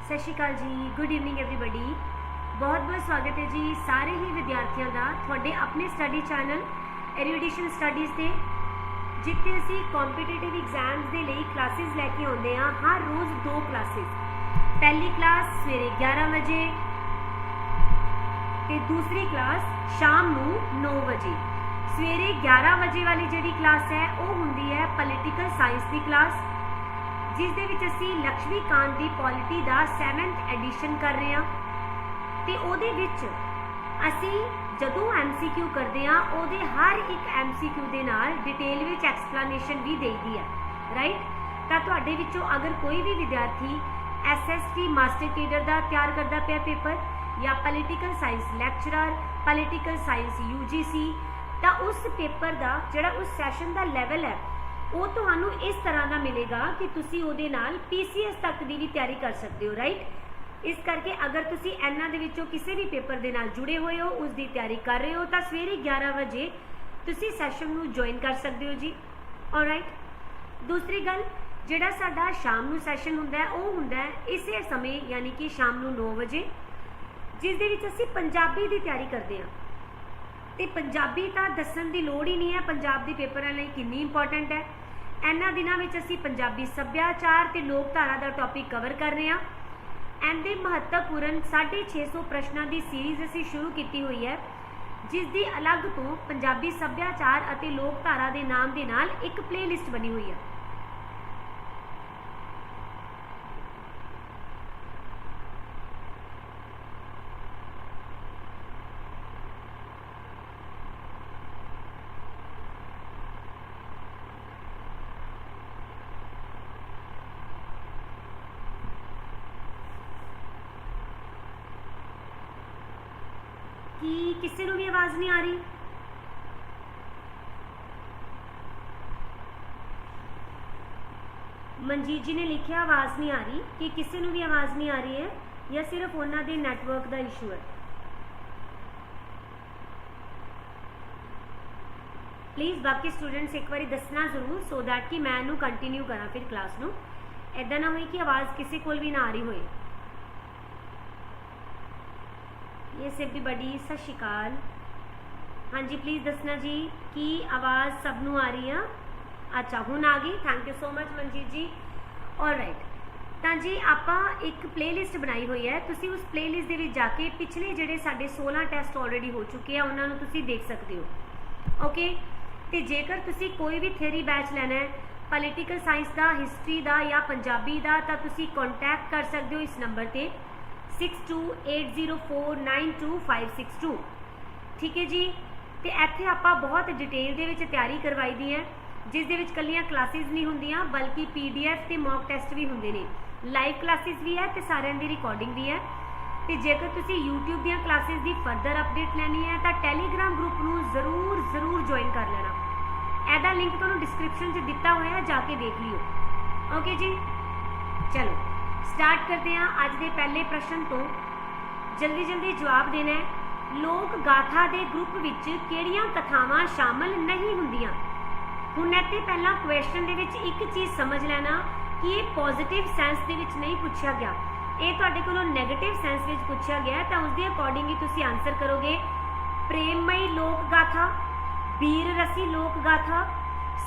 ਸਤਿ ਸ਼੍ਰੀ ਅਕਾਲ ਜੀ good evening everybody ਬਹੁਤ ਬਹੁਤ ਸਵਾਗਤ ਹੈ ਜੀ ਸਾਰੇ ਹੀ ਵਿਦਿਆਰਥੀਆਂ ਦਾ ਤੁਹਾਡੇ ਆਪਣੇ ਸਟੱਡੀ ਚੈਨਲ ਐਰੀਡੀਸ਼ਨ ਸਟੱਡੀਜ਼ ਤੇ ਜਿੱਥੇ ਅਸੀਂ ਕੰਪੀਟੀਟਿਵ ਐਗਜ਼ਾਮਸ ਦੇ ਲਈ ਕਲਾਸਿਸ ਲੈ ਕੇ ਆਉਂਦੇ ਹਾਂ ਹਰ ਰੋਜ਼ ਦੋ ਕਲਾਸਿਸ ਪਹਿਲੀ ਕਲਾਸ ਸਵੇਰੇ 11 ਵਜੇ ਤੇ ਦੂਸਰੀ ਕਲਾਸ ਸ਼ਾਮ ਨੂੰ 9 ਵਜੇ ਸਵੇਰੇ 11 ਵਜੇ ਵਾਲੀ ਜਿਹੜੀ ਕਲਾਸ ਹੈ ਉਹ ਹੁੰਦੀ ਹੈ ਪੋਲੀਟੀਕਲ ਸਾਇੰਸ ਦੀ ਕਲਾਸ ਜਿਸ ਦੇ ਵਿੱਚ ਅਸੀਂ ਲక్ష్ਮੀ ਕਾਂਤ ਦੀ ਪੋਲਿਟੀ ਦਾ 7th ਐਡੀਸ਼ਨ ਕਰ ਰਹੇ ਹਾਂ। ਤੇ ਉਹਦੇ ਵਿੱਚ ਅਸੀਂ ਜਦੋਂ ਐਮਸੀਕਿਊ ਕਰਦੇ ਹਾਂ, ਉਹਦੇ ਹਰ ਇੱਕ ਐਮਸੀਕਿਊ ਦੇ ਨਾਲ ਡਿਟੇਲ ਵਿੱਚ ਐਕਸਪਲੇਨੇਸ਼ਨ ਵੀ ਦੇਈਦੀ ਹੈ। ਰਾਈਟ ਤਾਂ ਤੁਹਾਡੇ ਵਿੱਚੋਂ ਅਗਰ ਕੋਈ ਵੀ ਵਿਦਿਆਰਥੀ ਐਸਐਸਟੀ ਮਾਸਟਰ ਕੇਡਰ ਦਾ ਤਿਆਰ ਕਰਦਾ ਪਿਆ ਪੇਪਰ ਜਾਂ political science lecturer political science UGC ਤਾਂ ਉਸ ਪੇਪਰ ਦਾ ਜਿਹੜਾ ਉਸ ਸੈਸ਼ਨ ਦਾ ਲੈਵਲ ਹੈ ਉਹ ਤੁਹਾਨੂੰ ਇਸ ਤਰ੍ਹਾਂ ਦਾ ਮਿਲੇਗਾ ਕਿ ਤੁਸੀਂ ਉਹਦੇ ਨਾਲ ਪੀਸੀਐਸ ਤੱਕ ਦੀ ਵੀ ਤਿਆਰੀ ਕਰ ਸਕਦੇ ਹੋ ਰਾਈਟ ਇਸ ਕਰਕੇ ਅਗਰ ਤੁਸੀਂ ਇਹਨਾਂ ਦੇ ਵਿੱਚੋਂ ਕਿਸੇ ਵੀ ਪੇਪਰ ਦੇ ਨਾਲ ਜੁੜੇ ਹੋਏ ਹੋ, ਉਸ ਦੀ ਤਿਆਰੀ ਕਰ ਰਹੇ ਹੋ, ਤਾਂ ਸਵੇਰੇ 11 ਵਜੇ ਤੁਸੀਂ ਸੈਸ਼ਨ ਨੂੰ ਜੁਆਇਨ ਕਰ ਸਕਦੇ ਹੋ ਜੀ ਆਲਰਾਈਟ ਦੂਸਰੀ ਗੱਲ, ਜਿਹੜਾ ਸਾਡਾ ਸ਼ਾਮ ਨੂੰ ਸੈਸ਼ਨ ਹੁੰਦਾ ਹੈ, ਉਹ ਹੁੰਦਾ ਹੈ ਇਸੇ ਸਮੇਂ, ਯਾਨੀ ਕਿ ਸ਼ਾਮ ਨੂੰ 9 ਵਜੇ, ਜਿਸ ਦੇ ਵਿੱਚ ਅਸੀਂ ਪੰਜਾਬੀ ਦੀ ਤਿਆਰੀ ਕਰਦੇ ਹਾਂ। ਤੇ ਪੰਜਾਬੀ ਤਾਂ ਦੱਸਣ ਦੀ ਲੋੜ ਹੀ ਨਹੀਂ ਹੈ, ਪੰਜਾਬ ਦੇ ਪੇਪਰਾਂ ਲਈ ਕਿੰਨੀ ਇੰਪੋਰਟੈਂਟ ਹੈ। ਇਹਨਾਂ ਦਿਨਾਂ ਵਿੱਚ ਅਸੀਂ ਪੰਜਾਬੀ ਸੱਭਿਆਚਾਰ ਤੇ ਲੋਕਧਾਰਾ ਦਾ ਟੌਪਿਕ ਕਵਰ ਕਰ ਰਹੇ ਹਾਂ। ਇਹਦੇ ਮਹੱਤਵਪੂਰਨ 650 ਪ੍ਰਸ਼ਨਾਂ ਦੀ ਸੀਰੀਜ਼ ਅਸੀਂ ਸ਼ੁਰੂ ਕੀਤੀ ਹੋਈ ਹੈ, ਜਿਸ ਦੀ ਅਲੱਗ ਤੋਂ ਪੰਜਾਬੀ ਸੱਭਿਆਚਾਰ ਅਤੇ ਲੋਕਧਾਰਾ ਦੇ ਨਾਮ ਦੇ ਨਾਲ ਇੱਕ ਪਲੇਲਿਸਟ ਬਣੀ ਹੋਈ ਹੈ ਕੀ ਕਿਸੇ ਨੂੰ ਵੀ ਆਵਾਜ਼ ਨਹੀਂ ਆ ਰਹੀ ਮਨਜੀਤ ਜੀ ਨੇ ਲਿਖਿਆ ਆਵਾਜ਼ ਨਹੀਂ ਆ ਰਹੀ ਕਿ ਕਿਸੇ ਨੂੰ ਵੀ ਆਵਾਜ਼ ਨਹੀਂ ਆ ਰਹੀ ਹੈ ਜਾਂ ਸਿਰਫ ਉਹਨਾਂ ਦੇ ਨੈਟਵਰਕ ਦਾ ਇਸ਼ੂ ਹੈ ਪਲੀਜ਼ ਬਾਕੀ ਸਟੂਡੈਂਟਸ ਇੱਕ ਵਾਰੀ ਦੱਸਣਾ ਜ਼ਰੂਰ ਸੋ ਦੈਟ ਕਿ ਮੈਂ ਇਹਨੂੰ ਕੰਟੀਨਿਊ ਕਰਾਂ ਫਿਰ ਕਲਾਸ ਨੂੰ ਐਦਾਂ ਨਾ ਹੋਏ ਕਿ ਆਵਾਜ਼ ਕਿਸੇ ਕੋਲ ਵੀ ਨਾ ਆ ਰਹੀ ਹੋਏ ਯੈਸ एवरीबॉडी ਸਤਿ ਸ਼੍ਰੀ ਅਕਾਲ ਹਾਂਜੀ ਪਲੀਜ਼ ਦੱਸਣਾ ਜੀ, ਕੀ ਆਵਾਜ਼ ਸਭ ਨੂੰ ਆ ਰਹੀ ਆ? ਅੱਛਾ, ਹੁਣ ਆ ਗਈ? Thank you so much Manjeet ji. Alright ਤਾਂ ਜੀ, ਆਪਾਂ ਇੱਕ ਪਲੇਲਿਸਟ ਬਣਾਈ ਹੋਈ ਹੈ। ਤੁਸੀਂ ਉਸ ਪਲੇਲਿਸਟ ਦੇ ਵਿੱਚ ਜਾ ਕੇ ਪਿਛਲੇ ਜਿਹੜੇ ਸਾਡੇ 16 ਟੈਸਟ ਆਲਰੇਡੀ ਹੋ ਚੁੱਕੇ ਆ, ਉਹਨਾਂ ਨੂੰ ਤੁਸੀਂ ਦੇਖ ਸਕਦੇ ਹੋ। ਓਕੇ ਤੇ ਜੇਕਰ ਤੁਸੀਂ ਕੋਈ ਵੀ ਥਿਊਰੀ ਬੈਚ ਲੈਣਾ ਹੈ ਪੋਲੀਟੀਕਲ ਸਾਇੰਸ ਦਾ ਹਿਸਟਰੀ ਦਾ ਜਾਂ ਪੰਜਾਬੀ ਦਾ, ਤਾਂ ਤੁਸੀਂ ਕੰਟੈਕਟ ਕਰ ਸਕਦੇ ਹੋ ਇਸ ਨੰਬਰ ਤੇ 6280492562 ਠੀਕ ਹੈ ਜੀ? ਤੇ ਇੱਥੇ ਆਪਾਂ ਬਹੁਤ ਡਿਟੇਲ ਦੇ ਵਿੱਚ ਤਿਆਰੀ ਕਰਵਾਈ ਦੀ ਹੈ, ਜਿਸ ਦੇ ਵਿੱਚ ਕੱਲੀਆਂ ਕਲਾਸਿਸ ਨਹੀਂ ਹੁੰਦੀਆਂ, ਬਲਕਿ ਪੀਡੀਐਫ ਤੇ ਮੌਕ ਟੈਸਟ ਵੀ ਹੁੰਦੇ ਨੇ। ਲਾਈਵ ਕਲਾਸਿਸ ਵੀ ਹੈ ਤੇ ਸਾਰਿਆਂ ਦੀ ਰਿਕਾਰਡਿੰਗ ਵੀ ਹੈ। ਤੇ ਜੇਕਰ ਤੁਸੀਂ YouTube ਦੀਆਂ ਕਲਾਸਿਸ ਦੀ ਫਰਦਰ ਅਪਡੇਟ ਲੈਣੀ ਹੈ, ਤਾਂ Telegram ਗਰੁੱਪ ਨੂੰ ਜ਼ਰੂਰ ਜ਼ਰੂਰ ਜੁਆਇਨ ਕਰ ਲੈਣਾ। ਇਹਦਾ ਲਿੰਕ ਤੁਹਾਨੂੰ ਡਿਸਕ੍ਰਿਪਸ਼ਨ 'ਚ ਦਿੱਤਾ ਹੋਇਆ ਹੈ, ਜਾ ਕੇ ਦੇਖ ਲਿਓ। ਓਕੇ ਜੀ? ਚਲੋ ਸਟਾਰਟ ਕਰਦੇ ਹਾਂ ਅੱਜ ਦੇ ਪਹਿਲੇ ਪ੍ਰਸ਼ਨ ਤੋਂ। ਜਲਦੀ ਜਲਦੀ ਜਵਾਬ ਦੇਣਾ ਹੈ। ਲੋਕ ਗਾਥਾ ਦੇ ਗਰੁੱਪ ਵਿੱਚ ਕਿਹੜੀਆਂ ਕਥਾਵਾਂ ਸ਼ਾਮਲ ਨਹੀਂ ਹੁੰਦੀਆਂ? ਹੁਣ ਇੱਥੇ ਪਹਿਲਾਂ ਕੁਐਸਚਨ ਦੇ ਵਿੱਚ ਇੱਕ ਚੀਜ਼ ਸਮਝ ਲੈਣਾ ਕਿ ਇਹ ਪੋਜ਼ਿਟਿਵ ਸੈਂਸ ਦੇ ਵਿੱਚ ਨਹੀਂ ਪੁੱਛਿਆ ਗਿਆ। ਇਹ ਤੁਹਾਡੇ ਕੋਲੋਂ 네ਗੇਟਿਵ ਸੈਂਸ ਵਿੱਚ ਪੁੱਛਿਆ ਗਿਆ ਤਾਂ ਉਸ ਦੇ ਅਕੋਰਡਿੰਗ ਹੀ ਤੁਸੀਂ ਆਨਸਰ ਕਰੋਗੇ। ਪ੍ਰੇਮਮਈ ਲੋਕ ਗਾਥਾ ਵੀਰ ਰਸੀ ਲੋਕ ਗਾਥਾ,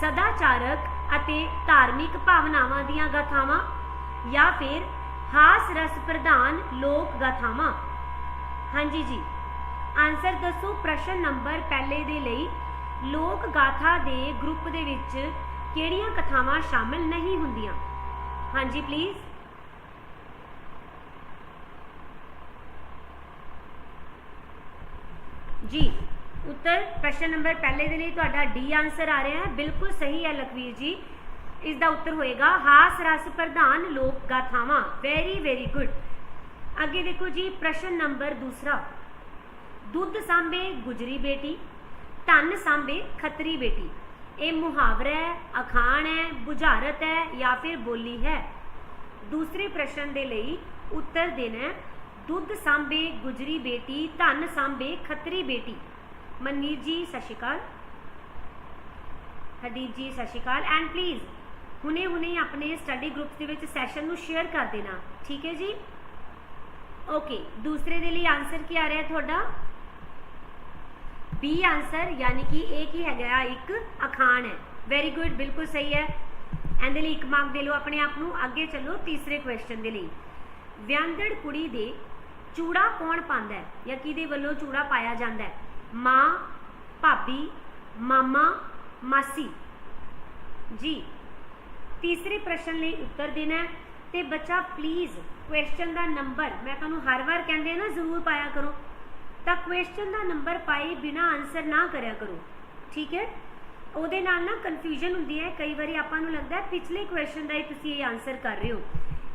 ਸਦਾਚਾਰਕ ਅਤੇ ਧਾਰਮਿਕ ਭਾਵਨਾਵਾਂ ਦੀਆਂ ਗਾਥਾਵਾਂ, ਜਾਂ ਫਿਰ ਹਾਸ ਰਸ ਪ੍ਰਧਾਨ ਲੋਕ ਗਾਥਾਵਾਂ। ਹਾਂਜੀ ਜੀ। ਆਨਸਰ ਦੱਸੋ ਪ੍ਰਸ਼ਨ ਨੰਬਰ ਪਹਿਲੇ ਦੇ ਲਈ। ਲੋਕ ਗਾਥਾ ਦੇ ਗਰੁੱਪ ਦੇ ਵਿੱਚ ਕਿਹੜੀਆਂ ਕਥਾਵਾਂ ਸ਼ਾਮਿਲ ਨਹੀਂ ਹੁੰਦੀਆਂ? ਹਾਂਜੀ ਪਲੀਜ਼ ਜੀ, ਉੱਤਰ ਪ੍ਰਸ਼ਨ ਨੰਬਰ ਪਹਿਲੇ ਦੇ ਲਈ ਤੁਹਾਡਾ ਡੀ ਆਨਸਰ ਆ ਰਿਹਾ ਹੈ। ਬਿਲਕੁਲ ਸਹੀ ਹੈ ਲਖਵੀਰ ਜੀ। ਇਸ ਦਾ ਉੱਤਰ ਹੋਏਗਾ, ਹਾਸ ਰਸ ਪ੍ਰਧਾਨ ਲੋਕ ਗਾਥਾਵਾਂ। ਵੈਰੀ ਵੈਰੀ ਗੁੱਡ ਅੱਗੇ ਦੇਖੋ ਜੀ, ਪ੍ਰਸ਼ਨ ਨੰਬਰ ਦੂਸਰਾ। ਦੁੱਧ ਸਾਂਭੇ, ਗੁਜਰੀ ਬੇਟੀ, ਧਨ ਸਾਂਭੇ, ਖੱਤਰੀ ਬੇਟੀ। ਇਹ ਮੁਹਾਵਰਾ ਹੈ, ਅਖਾਣ ਹੈ, ਬੁਝਾਰਤ ਹੈ ਜਾਂ ਫਿਰ ਬੋਲੀ ਹੈ? ਦੂਸਰੇ ਪ੍ਰਸ਼ਨ ਦੇ ਲਈ ਉੱਤਰ ਦੇਣਾ ਦੁੱਧ ਸਾਂਭੇ, ਗੁਜਰੀ ਬੇਟੀ, ਧਨ ਸਾਂਭੇ, ਖੱਤਰੀ ਬੇਟੀ। ਮਨਮੀਤ ਜੀ, ਸਤਿ ਸ਼੍ਰੀ ਅਕਾਲ। ਹਰਦੀਪ ਜੀ, ਸਤਿ ਸ਼੍ਰੀ ਅਕਾਲ। ਐਂਡ ਪਲੀਜ਼ ਹੁਣੇ ਹੁਣੇ ਆਪਣੇ ਸਟੱਡੀ ਗਰੁੱਪ ਦੇ ਵਿੱਚ ਸੈਸ਼ਨ ਨੂੰ ਸ਼ੇਅਰ ਕਰ ਦੇਣਾ। ਠੀਕ ਹੈ ਜੀ? ਓਕੇ ਦੂਸਰੇ ਦੇ ਲਈ ਆਨਸਰ ਕੀ ਆ ਰਿਹਾ ਹੈ ਤੁਹਾਡਾ? ਬੀ ਆਨਸਰ ਯਾਨੀ ਕਿ ਇਹ ਕੀ ਹੈਗਾ ਆ? ਇੱਕ ਅਖਾਣ ਹੈ। ਵੈਰੀ ਗੁੱਡ ਬਿਲਕੁਲ ਸਹੀ ਹੈ। ਇਹਦੇ ਲਈ ਇੱਕ ਮਾਰਕ ਦੇ ਲਓ ਆਪਣੇ ਆਪ ਨੂੰ। ਅੱਗੇ ਚੱਲੋ ਤੀਸਰੇ ਕੁਐਸਚਨ ਦੇ ਲਈ। ਵਿਆਹੰਦੜ ਕੁੜੀ ਦੇ ਚੂੜਾ ਕੌਣ ਪਾਉਂਦਾ ਹੈ ਜਾਂ ਕਿਹਦੇ ਵੱਲੋਂ ਚੂੜਾ ਪਾਇਆ ਜਾਂਦਾ ਹੈ? ਮਾਂ, ਭਾਬੀ, ਮਾਮਾ, ਮਾਸੀ। ਜੀ, ਤੀਸਰੇ ਪ੍ਰਸ਼ਨ ਲਈ ਉੱਤਰ ਦੇਣਾ ਹੈ। ਤੇ ਬੱਚਾ ਪਲੀਜ਼ ਕੁਐਸਚਨ ਦਾ ਨੰਬਰ ਮੈਂ ਤੁਹਾਨੂੰ ਹਰ ਵਾਰ ਕਹਿੰਦੇ ਨਾ, ਜ਼ਰੂਰ ਪਾਇਆ ਕਰੋ। ਤਾਂ ਕੁਐਸਚਨ ਦਾ ਨੰਬਰ ਪਾਈ ਬਿਨਾ ਆਨਸਰ ਨਾ ਕਰਿਆ ਕਰੋ। ਠੀਕ ਹੈ? ਉਹਦੇ ਨਾਲ ਨਾ ਕਨਫਿਊਜ਼ਨ ਹੁੰਦੀ ਹੈ। ਕਈ ਵਾਰੀ ਆਪਾਂ ਨੂੰ ਲੱਗਦਾ ਹੈ ਪਿਛਲੇ ਕੁਐਸਚਨ ਦਾ ਹੀ ਤੁਸੀਂ ਇਹ ਆਨਸਰ ਕਰ ਰਹੇ ਹੋ।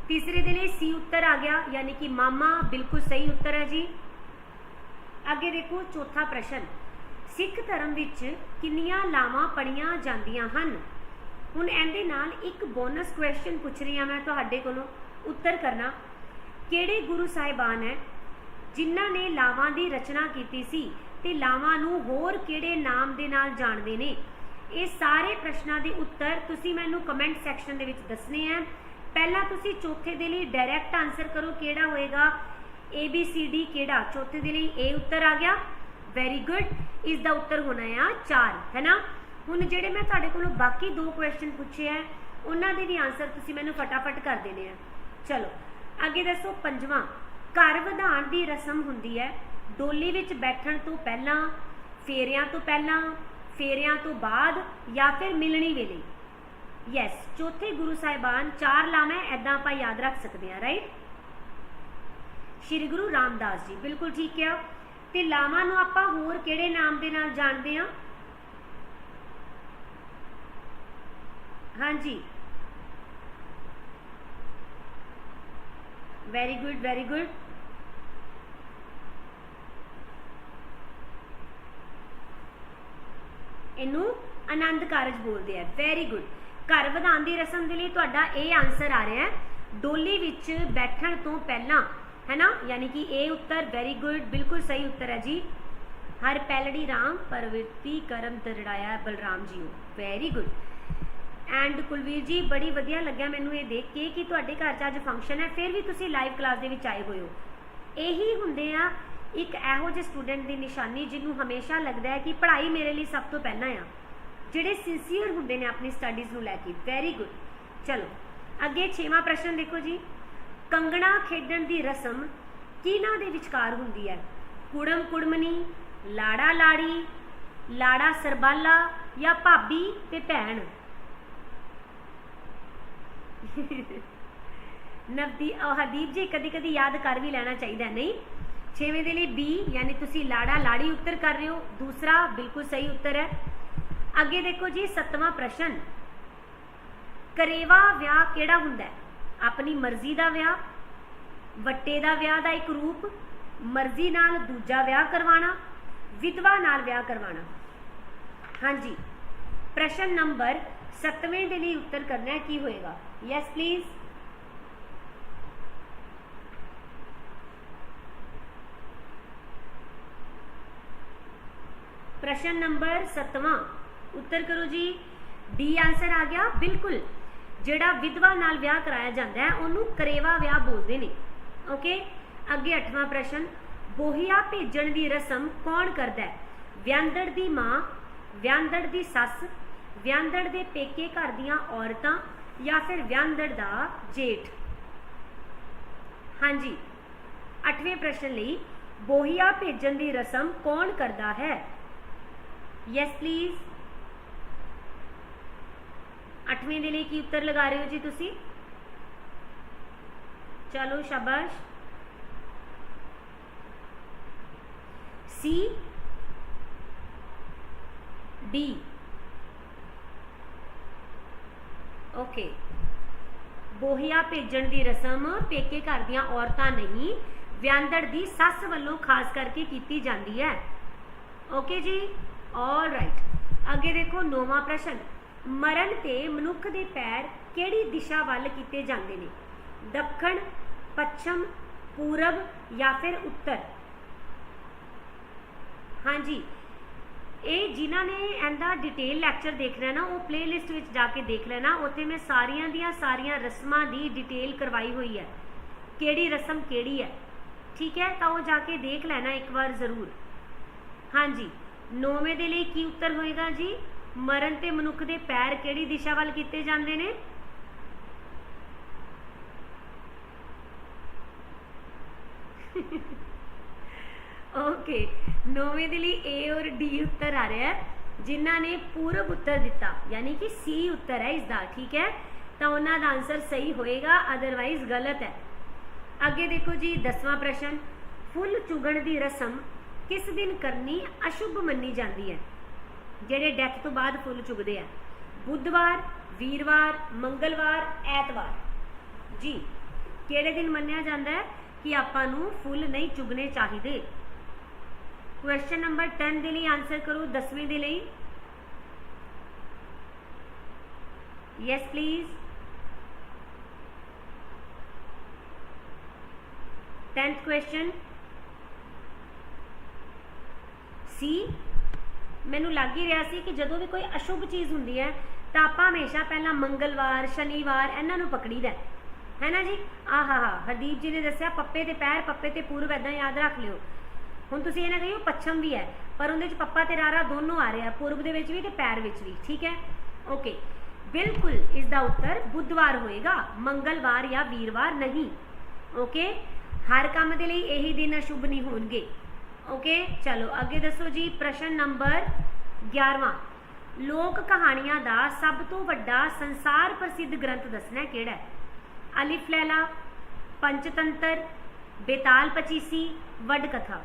ਤੀਸਰੇ ਦੇ ਲਈ ਸੀ ਉੱਤਰ ਆ ਗਿਆ, ਯਾਨੀ ਕਿ ਮਾਮਾ, ਬਿਲਕੁਲ ਸਹੀ ਉੱਤਰ ਹੈ ਜੀ। ਅੱਗੇ ਦੇਖੋ, ਚੌਥਾ ਪ੍ਰਸ਼ਨ। ਸਿੱਖ ਧਰਮ ਵਿੱਚ ਕਿੰਨੀਆਂ ਲਾਵਾਂ ਪੜੀਆਂ ਜਾਂਦੀਆਂ ਹਨ? ਹੁਣ ਇਹਦੇ ਨਾਲ ਇੱਕ ਬੋਨਸ ਕੁਐਸਚਨ ਪੁੱਛ ਰਹੀ ਹਾਂ ਮੈਂ ਤੁਹਾਡੇ ਕੋਲੋਂ। ਉੱਤਰ ਕਰਨਾ। ਕਿਹੜੇ ਗੁਰੂ ਸਾਹਿਬਾਨ ਹੈ? ਜਿਨ੍ਹਾਂ ਨੇ ਲਾਵਾਂ ਦੀ ਰਚਨਾ ਕੀਤੀ ਸੀ ਤੇ ਲਾਵਾਂ ਨੂੰ ਹੋਰ ਕਿਹੜੇ ਨਾਮ ਦੇ ਨਾਲ ਜਾਣਦੇ ਨੇ? ਇਹ ਸਾਰੇ ਪ੍ਰਸ਼ਨਾਂ ਦੇ ਉੱਤਰ ਤੁਸੀਂ ਮੈਨੂੰ ਕਮੈਂਟ ਸੈਕਸ਼ਨ ਦੇ ਵਿੱਚ ਦੱਸਣੇ ਆ। ਪਹਿਲਾਂ ਤੁਸੀਂ ਚੌਥੇ ਦੇ ਲਈ ਡਾਇਰੈਕਟ ਆਨਸਰ ਕਰੋ ਕਿਹੜਾ ਹੋਏਗਾ। A, B, C, D ਕਿਹੜਾ? ਚੌਥੇ ਦੇ ਲਈ A ਉੱਤਰ ਆ ਗਿਆ। ਵੈਰੀ ਗੁੱਡ ਇਸ ਦਾ ਉੱਤਰ ਹੋਣਾ ਆ 4 ਹੈ ਹੁਣ ਜਿਹੜੇ ਮੈਂ ਤੁਹਾਡੇ ਕੋਲੋਂ ਬਾਕੀ ਦੋ ਕੁਐਸਚਨ ਪੁੱਛੇ ਆ, ਉਹਨਾਂ ਦੇ ਵੀ ਆਨਸਰ ਤੁਸੀਂ ਮੈਨੂੰ ਫਟਾਫਟ ਕਰ ਦੇਣੇ ਆ। ਚਲੋ, ਅੱਗੇ ਦੱਸੋ ਪੰਜਵਾਂ। ਘਰ ਵਧਾਉਣ ਦੀ ਰਸਮ ਹੁੰਦੀ ਹੈ। ਡੋਲੀ ਵਿੱਚ ਬੈਠਣ ਤੋਂ ਪਹਿਲਾਂ, ਫੇਰਿਆਂ ਤੋਂ ਪਹਿਲਾਂ, ਫੇਰਿਆਂ ਤੋਂ ਬਾਅਦ ਜਾਂ ਫਿਰ ਮਿਲਣੀ ਵੇਲੇ। ਯੈਸ ਚੌਥੇ ਗੁਰੂ ਸਾਹਿਬਾਨ ਚਾਰ ਲਾਵਾਂ ਐਦਾਂ ਆਪਾਂ ਯਾਦ ਰੱਖ ਸਕਦੇ ਹਾਂ ਰਾਈਟ ਸ਼੍ਰੀ ਗੁਰੂ ਰਾਮਦਾਸ ਜੀ, ਬਿਲਕੁਲ ਠੀਕ ਹੈ ਤੇ ਲਾਵਾਂ ਨੂੰ ਆਪਾਂ ਹੋਰ ਕਿਹੜੇ ਨਾਮ ਦੇ ਨਾਲ ਜਾਣਦੇ ਹਾਂ? ਹਾਂਜੀ। ਵੈਰੀ ਗੁੱਡ ਵੈਰੀ ਗੁੱਡ ਇਹਨੂੰ ਆਨੰਦ ਕਾਰਜ ਬੋਲਦੇ ਆ। ਵੈਰੀ ਗੁੱਡ ਘਰ ਵਧਾਉਣ ਦੀ ਰਸਮ ਦੇ ਲਈ ਤੁਹਾਡਾ ਇਹ ਆਨਸਰ ਆ ਰਿਹਾ ਹੈ। ਡੋਲੀ ਵਿੱਚ ਬੈਠਣ ਤੋਂ ਪਹਿਲਾਂ ਹੈ ਨਾ ਯਾਨੀ ਕਿ ਇਹ ਉੱਤਰ ਵੈਰੀ ਗੁੱਡ ਬਿਲਕੁਲ ਸਹੀ ਉੱਤਰ ਹੈ ਜੀ। ਹਰ ਪੈਲੜੀ ਰਾਮ ਪਰਵਿਰਤੀ ਕਰਮ ਤਰੜਾਇਆ Balram JIO. Very good and Kulveer ji, ਬੜੀ ਵਧੀਆ ਲੱਗਿਆ ਮੈਨੂੰ ਇਹ ਦੇਖ ਕੇ ਕਿ ਤੁਹਾਡੇ ਘਰ 'ਚ ਅੱਜ ਫੰਕਸ਼ਨ ਹੈ, ਫਿਰ ਵੀ ਤੁਸੀਂ ਲਾਈਵ ਕਲਾਸ ਦੇ ਵਿੱਚ ਆਏ ਹੋਏ ਹੋ। ਇਹੀ ਹੁੰਦੇ ਆ ਇੱਕ ਇਹੋ ਜਿਹੇ ਸਟੂਡੈਂਟ ਦੀ ਨਿਸ਼ਾਨੀ ਜਿਹਨੂੰ ਹਮੇਸ਼ਾ ਲੱਗਦਾ ਹੈ ਕਿ ਪੜ੍ਹਾਈ ਮੇਰੇ ਲਈ ਸਭ ਤੋਂ ਪਹਿਲਾਂ ਆ। ਜਿਹੜੇ ਸਿੰਸੀਅਰ ਹੁੰਦੇ ਨੇ ਆਪਣੀ ਸਟੱਡੀਜ਼ ਨੂੰ ਲੈ ਕੇ ਵੈਰੀ ਗੁੱਡ ਚਲੋ, ਅੱਗੇ 6ਵਾਂ ਪ੍ਰਸ਼ਨ ਦੇਖੋ ਜੀ। ਕੰਗਣਾ ਖੇਡਣ ਦੀ ਰਸਮ ਕਿਹਨਾਂ ਦੇ ਵਿਚਕਾਰ ਹੁੰਦੀ ਹੈ? ਕੁੜਮ ਕੁੜਮਨੀ, ਲਾੜਾ ਲਾੜੀ, ਲਾੜਾ ਸਰਬਾਲਾ ਜਾਂ ਭਾਬੀ ਤੇ ਭੈਣ? ਨਵਦੀ ਅਹ ਹਰਦੀਪ ਜੀ ਕਦੀ ਕਦੀ ਯਾਦ ਕਰ ਵੀ ਲੈਣਾ ਚਾਹੀਦਾ ਨਹੀਂ? ਛੇਵੇਂ ਦੇ ਲਈ ਬੀ ਯਾਨੀ ਤੁਸੀਂ ਲਾੜਾ ਲਾੜੀ ਉੱਤਰ ਕਰ ਰਹੇ ਹੋ, ਦੂਸਰਾ ਬਿਲਕੁਲ ਸਹੀ ਉੱਤਰ ਹੈ। ਅੱਗੇ ਦੇਖੋ ਜੀ, ਸੱਤਵਾਂ ਪ੍ਰਸ਼ਨ। ਕਰੇਵਾ ਵਿਆਹ ਕਿਹੜਾ ਹੁੰਦਾ ਹੈ? ਆਪਣੀ ਮਰਜ਼ੀ ਦਾ ਵਿਆਹ, ਵੱਟੇ ਦਾ ਵਿਆਹ ਦਾ ਇੱਕ ਰੂਪ, ਮਰਜ਼ੀ ਨਾਲ ਦੂਜਾ ਵਿਆਹ ਕਰਵਾਉਣਾ, ਵਿਧਵਾ ਨਾਲ ਵਿਆਹ ਕਰਵਾਉਣਾ। ਹਾਂਜੀ, ਪ੍ਰਸ਼ਨ ਨੰਬਰ 7ਵੇਂ ਦੇ ਲਈ ਉੱਤਰ ਕਰਨਾ ਕੀ ਹੋਏਗਾ? ਯੈਸ ਪਲੀਜ਼ ਪ੍ਰਸ਼ਨ ਨੰਬਰ 7ਵਾਂ ਉੱਤਰ ਕਰੋ ਜੀ। ਡੀ ਆਨਸਰ ਆ ਗਿਆ, ਬਿਲਕੁਲ। ਜਿਹੜਾ ਵਿਧਵਾ ਨਾਲ ਵਿਆਹ ਕਰਾਇਆ ਜਾਂਦਾ ਹੈ, ਉਹਨੂੰ ਕਰੇਵਾ ਵਿਆਹ ਬੋਲਦੇ ਨੇ। ਓਕੇ ਅੱਗੇ 8ਵਾਂ ਪ੍ਰਸ਼ਨ। ਬੋਹੀਆ ਭੇਜਣ ਦੀ ਰਸਮ ਕੌਣ ਕਰਦਾ ਹੈ? ਵਿਆਂਦੜ ਦੀ ਮਾਂ, ਵਿਆਂਦੜ ਦੀ ਸੱਸ, ਵਿਆਂਦੜ ਦੇ ਪੇਕੇ ਘਰ ਦੀਆਂ ਔਰਤਾਂ ਜਾਂ ਫਿਰ ਵਿਆਂਦੜ ਦਾ ਜੇਠ ਹਾਂਜੀ 8ਵੇਂ ਪ੍ਰਸ਼ਨ ਲਈ ਬੋਹੀਆ ਭੇਜਣ ਦੀ ਰਸਮ ਕੌਣ ਕਰਦਾ ਹੈ ਯੈਸ ਪਲੀਜ਼ 8ਵੇਂ ਦੇ ਲਈ ਕੀ ਉੱਤਰ ਲਗਾ ਰਹੇ ਹੋ ਜੀ ਤੁਸੀਂ ਚਲੋ ਸ਼ਾਬਾਸ਼ ਸੀ ਡੀ ਓਕੇ ਬੋਹੀਆ ਭੇਜਣ ਦੀ ਰਸਮ ਪੇਕੇ ਘਰ ਦੀਆਂ ਔਰਤਾਂ ਨਹੀਂ, ਵਿਆਂਦੜ ਦੀ ਸੱਸ ਵੱਲੋਂ ਖਾਸ ਕਰਕੇ ਕੀਤੀ ਜਾਂਦੀ ਹੈ। ਓਕੇ ਜੀ? ਆਲ ਰਾਈਟ ਅੱਗੇ ਦੇਖੋ ਨੌਵਾਂ ਪ੍ਰਸ਼ਨ। ਮਰਨ ਤੇ ਮਨੁੱਖ ਦੇ ਪੈਰ ਕਿਹੜੀ ਦਿਸ਼ਾ ਵੱਲ ਕੀਤੇ ਜਾਂਦੇ ਨੇ? ਦੱਖਣ, ਪੱਛਮ, ਪੂਰਬ ਜਾਂ ਫਿਰ ਉੱਤਰ? ਹਾਂਜੀ। ਇਹ ਜਿਨ੍ਹਾਂ ਨੇ ਇਹਦਾ ਡਿਟੇਲ ਲੈਕਚਰ ਦੇਖਣਾ ਨਾ, ਉਹ ਪਲੇਲਿਸਟ ਵਿੱਚ ਜਾ ਕੇ ਦੇਖ ਲੈਣਾ, ਉੱਥੇ ਮੈਂ ਸਾਰੀਆਂ ਦੀਆਂ ਸਾਰੀਆਂ ਰਸਮਾਂ ਦੀ ਡਿਟੇਲ ਕਰਵਾਈ ਹੋਈ ਹੈ। ਕਿਹੜੀ ਰਸਮ ਕਿਹੜੀ ਹੈ? ਠੀਕ ਹੈ? ਤਾਂ ਉਹ ਜਾ ਕੇ ਦੇਖ ਲੈਣਾ ਇੱਕ ਵਾਰ ਜ਼ਰੂਰ। ਹਾਂਜੀ। ਨੌਵੇਂ ਦੇ ਲਈ ਕੀ ਉੱਤਰ ਹੋਏਗਾ ਜੀ? ਮਰਨ ਤੇ ਮਨੁੱਖ ਦੇ ਪੈਰ ਕਿਹੜੀ ਦਿਸ਼ਾ ਵੱਲ ਕੀਤੇ ਜਾਂਦੇ ਨੇ? ਓਕੇ ਨੌਵੇਂ ਦੇ ਲਈ A ਔਰ D ਉੱਤਰ ਆ ਰਿਹਾ ਹੈ, ਜਿਨ੍ਹਾਂ ਨੇ ਪੂਰਬ ਉੱਤਰ ਦਿੱਤਾ, ਯਾਨੀ ਕਿ C ਉੱਤਰ ਹੈ ਇਸ ਦਾ ਠੀਕ ਹੈ? ਤਾਂ ਉਹਨਾਂ ਦਾ ਆਨਸਰ ਸਹੀ ਹੋਏਗਾ ਅਦਰਵਾਈਜ਼ ਗਲਤ ਹੈ। ਅੱਗੇ ਦੇਖੋ ਜੀ 10ਵਾਂ ਪ੍ਰਸ਼ਨ, ਫੁੱਲ ਚੁਗਣ ਦੀ ਰਸਮ ਕਿਸ ਦਿਨ ਕਰਨੀ ਅਸ਼ੁਭ ਮੰਨੀ ਜਾਂਦੀ ਹੈ? ਜਿਹੜੇ ਡੈਥ ਤੋਂ ਬਾਅਦ ਫੁੱਲ ਚੁਗਦੇ ਆ, ਬੁੱਧਵਾਰ, ਵੀਰਵਾਰ, ਮੰਗਲਵਾਰ, ਐਤਵਾਰ। ਜੀ, ਕਿਹੜੇ ਦਿਨ ਮੰਨਿਆ ਜਾਂਦਾ ਹੈ ਕਿ ਆਪਾਂ ਨੂੰ ਫੁੱਲ ਨਹੀਂ ਚੁਗਣੇ ਚਾਹੀਦੇ? ਕੁਐਸਚਨ ਨੰਬਰ 10 ਦੇ ਲਈ ਆਨਸਰ ਕਰੋ 10ਵੇਂ ਦੇ ਲਈ। ਯੈਸ ਪਲੀਜ਼ 10th question ਸੀ ਮੈਨੂੰ ਲੱਗ ਹੀ ਰਿਹਾ ਸੀ ਕਿ ਜਦੋਂ ਵੀ ਕੋਈ ਅਸ਼ੁਭ ਚੀਜ਼ ਹੁੰਦੀ ਹੈ, ਤਾਂ ਆਪਾਂ ਹਮੇਸ਼ਾ ਪਹਿਲਾਂ ਮੰਗਲਵਾਰ, ਸ਼ਨੀਵਾਰ ਇਹਨਾਂ ਨੂੰ ਪਕੜੀਦਾ ਹੈ। ਹੈ ਨਾ ਜੀ? ਆਹਾ ਹਰਦੀਪ ਜੀ ਨੇ ਦੱਸਿਆ, ਪੱਪੇ ਤੇ ਪੈਰ, ਪੱਪੇ ਤੇ ਪੂਰਬ ਐਦਾਂ ਯਾਦ ਰੱਖ ਲਿਓ। ਹੁਣ ਤੁਸੀਂ ਇਹ ਨਾ ਕਹੀਓ ਪੱਛਮ ਵੀ ਹੈ, ਪਰ ਉਹਦੇ ਵਿੱਚ ਪੱਪਾ ਤੇ ਰਾਰਾ ਦੋਨੋਂ ਆ ਰਿਹਾ ਪੂਰਬ ਦੇ ਵਿੱਚ ਵੀ ਤੇ ਪੈਰ ਵਿੱਚ ਵੀ, ਠੀਕ ਹੈ? ਓਕੇ ਬਿਲਕੁਲ ਇਸ ਦਾ ਉੱਤਰ ਬੁੱਧਵਾਰ ਹੋਏਗਾ, ਮੰਗਲਵਾਰ ਜਾਂ ਵੀਰਵਾਰ ਨਹੀਂ ਓਕੇ ਹਰ ਕੰਮ ਦੇ ਲਈ ਇਹੀ ਦਿਨ ਅਸ਼ੁਭ ਨਹੀਂ ਹੋਣਗੇ ਓਕੇ ਚਲੋ, ਅੱਗੇ ਦੱਸੋ ਜੀ, ਪ੍ਰਸ਼ਨ ਨੰਬਰ 11ਵਾਂ ਲੋਕ ਕਹਾਣੀਆਂ ਦਾ ਸਭ ਤੋਂ ਵੱਡਾ ਸੰਸਾਰ ਪ੍ਰਸਿੱਧ ਗ੍ਰੰਥ ਦੱਸਣਾ ਕਿਹੜਾ ਹੈ? ਅਲਿਫ ਲੈਲਾ, ਪੰਚਤੰਤਰ, ਬੇਤਾਲ ਪਚੀਸੀ, ਵੱਡ ਕਥਾ।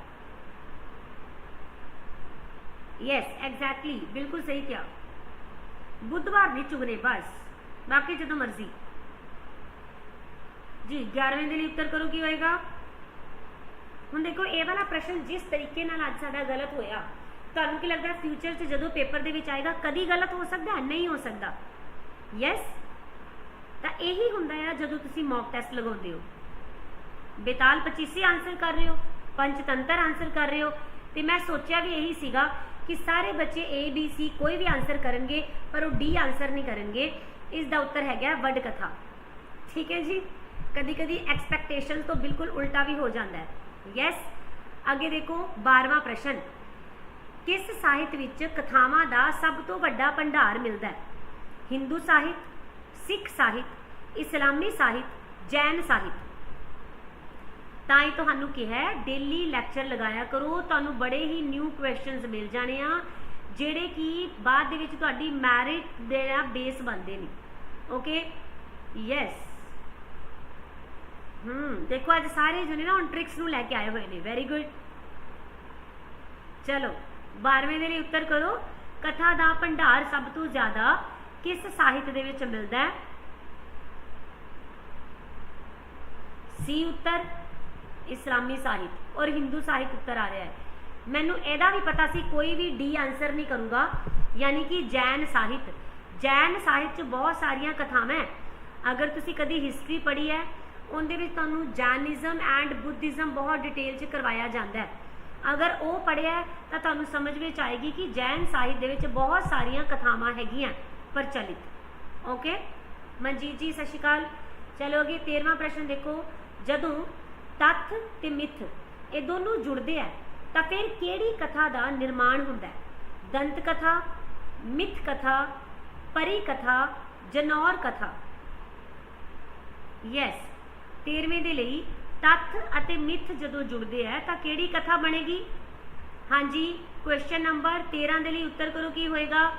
ਯੈਸ ਐਗਜ਼ੈਕਟਲੀ ਬਿਲਕੁਲ ਸਹੀ ਕਿਹਾ। ਬੁੱਧਵਾਰ ਨਹੀਂ ਚੁਗਨੇ, ਬਸ। ਬਾਕੀ ਜਦੋਂ ਮਰਜ਼ੀ। ਜੀ 11ਵੇਂ ਦੇ ਲਈ ਉੱਤਰ ਕਰੋ, ਕੀ ਹੋਏਗਾ? ਹੁਣ ਦੇਖੋ, ਇਹ ਵਾਲਾ ਪ੍ਰਸ਼ਨ ਜਿਸ ਤਰੀਕੇ ਨਾਲ ਅੱਜ ਸਾਡਾ ਗਲਤ ਹੋਇਆ, ਤੁਹਾਨੂੰ ਕੀ ਲੱਗਦਾ ਫਿਊਚਰ 'ਚ ਜਦੋਂ ਪੇਪਰ ਦੇ ਵਿੱਚ ਆਏਗਾ, ਕਦੀ ਗਲਤ ਹੋ ਸਕਦਾ ਨਹੀਂ ਹੋ ਸਕਦਾ? ਯੈਸ ਤਾਂ ਇਹੀ ਹੁੰਦਾ ਆ, ਜਦੋਂ ਤੁਸੀਂ ਮੌਕ ਟੈਸਟ ਲਗਾਉਂਦੇ ਹੋ। ਬੇਤਾਲ 25 ਆਨਸਰ ਕਰ ਰਹੇ ਹੋ, ਪੰਚਤੰਤਰ ਆਨਸਰ ਕਰ ਰਹੇ ਹੋ। ਤੇ ਮੈਂ ਸੋਚਿਆ ਵੀ ਇਹੀ ਸੀਗਾ ਕਿ ਸਾਰੇ ਬੱਚੇ A, B, C ਕੋਈ ਵੀ ਆਨਸਰ ਕਰਨਗੇ, ਪਰ ਉਹ D ਆਨਸਰ ਨਹੀਂ ਕਰਨਗੇ। ਇਸ ਦਾ ਉੱਤਰ ਹੈਗਾ ਵੱਡ ਕਥਾ। ਠੀਕ ਹੈ ਜੀ? ਕਦੀ ਕਦੀ ਐਕਸਪੈਕਟੇਸ਼ਨ ਤੋਂ ਬਿਲਕੁਲ ਉਲਟਾ ਵੀ ਹੋ ਜਾਂਦਾ ਹੈ। ਯੈਸ ਅੱਗੇ ਦੇਖੋ 12ਵਾਂ ਪ੍ਰਸ਼ਨ। ਕਿਸ ਸਾਹਿਤ ਵਿੱਚ ਕਥਾਵਾਂ ਦਾ ਸਭ ਤੋਂ ਵੱਡਾ ਭੰਡਾਰ ਮਿਲਦਾ ਹੈ? ਹਿੰਦੂ ਸਾਹਿਤ ਸਿੱਖ ਸਾਹਿਤ ਇਸਲਾਮੀ ਸਾਹਿਤ ਜੈਨ ਸਾਹਿਤ। ਤਾਂ ਹੀ ਤੁਹਾਨੂੰ ਕਿਹਾ ਡੇਲੀ ਲੈਕਚਰ ਲਗਾਇਆ ਕਰੋ, ਤੁਹਾਨੂੰ ਬੜੇ ਹੀ ਨਿਊ ਕੁਐਸਚਨਸ ਮਿਲ ਜਾਣੇ ਆ, ਜਿਹੜੇ ਕਿ ਬਾਅਦ ਦੇ ਵਿੱਚ ਤੁਹਾਡੀ ਮੈਰਿਟ ਦੇ ਬੇਸ ਬਣਦੇ ਨੇ। ਓਕੇ ਯੈਸ ਹਮ ਦੇਖੋ ਅੱਜ ਸਾਰੇ ਜਣੇ ਨਾ ਹੁਣ ਟ੍ਰਿਕਸ ਨੂੰ ਲੈ ਕੇ ਆਏ ਹੋਏ ਨੇ। ਵੈਰੀ ਗੁੱਡ ਚਲੋ 12ਵੇਂ ਦੇ ਲਈ ਉੱਤਰ ਕਰੋ। ਕਥਾ ਦਾ ਭੰਡਾਰ ਸਭ ਤੋਂ ਜ਼ਿਆਦਾ ਕਿਸ ਸਾਹਿਤ ਦੇ ਵਿੱਚ ਮਿਲਦਾ ਹੈ? ਸੀ ਉੱਤਰ। ਇਸਲਾਮੀ ਸਾਹਿਤ ਔਰ ਹਿੰਦੂ ਸਾਹਿਤ ਉੱਤਰ ਆ ਰਿਹਾ ਹੈ। ਮੈਨੂੰ ਇਹਦਾ ਵੀ ਪਤਾ ਸੀ, ਕੋਈ ਵੀ ਡੀ ਆਨਸਰ ਨਹੀਂ ਕਰੂਗਾ। ਯਾਨੀ ਕਿ ਜੈਨ ਸਾਹਿਤ। ਜੈਨ ਸਾਹਿਤ 'ਚ ਬਹੁਤ ਸਾਰੀਆਂ ਕਥਾਵਾਂ ਹੈ। ਅਗਰ ਤੁਸੀਂ ਕਦੀ ਹਿਸਟਰੀ ਪੜ੍ਹੀ ਹੈ, ਉਹਦੇ ਵਿੱਚ ਤੁਹਾਨੂੰ ਜੈਨਿਜ਼ਮ ਐਂਡ ਬੁੱਧਿਜ਼ਮ ਬਹੁਤ ਡਿਟੇਲ 'ਚ ਕਰਵਾਇਆ ਜਾਂਦਾ ਹੈ। ਅਗਰ ਉਹ ਪੜਿਆ ਤਾਂ ਤੁਹਾਨੂੰ ਸਮਝ ਵਿੱਚ ਆਏਗੀ ਕਿ ਜੈਨ ਸਾਹਿਤ ਦੇ ਵਿੱਚ ਬਹੁਤ ਸਾਰੀਆਂ ਕਥਾਵਾਂ ਹੈਗੀਆਂ ਪ੍ਰਚਲਿਤ। ਓਕੇ ਮਨਜੀਤ ਜੀ, ਸਤਿ ਸ਼੍ਰੀ ਅਕਾਲ। ਚਲੋਗੇ ਅੱਗੇ 13ਵਾਂ ਪ੍ਰਸ਼ਨ ਦੇਖੋ। ਜਦੋਂ ਤੱਥ ਤੇ ਮਿੱਥ, ਇਹ ਦੋਨੋਂ ਜੁੜਦੇ ਆ। ਤਾਂ ਫਿਰ ਕਿਹੜੀ ਕਥਾ ਦਾ ਨਿਰਮਾਣ ਹੁੰਦਾ ਹੈ? ਦੰਤ ਕਥਾ, ਮਿੱਥ ਕਥਾ, ਪਰੀ ਕਥਾ, ਜਨੌਰ ਕਥਾ? ਯੈਸ 13ਵੇਂ ਦੇ ਲਈ ਤੱਥ ਅਤੇ ਮਿੱਥ ਜਦੋਂ ਜੁੜਦੇ ਆ, ਤਾਂ ਕਿਹੜੀ ਕਥਾ ਬਣੇਗੀ? ਹਾਂਜੀ ਕੁਐਸਚਨ ਨੰਬਰ 13 ਦੇ ਲਈ ਉੱਤਰ ਕਰੋ, ਕੀ ਹੋਏਗਾ?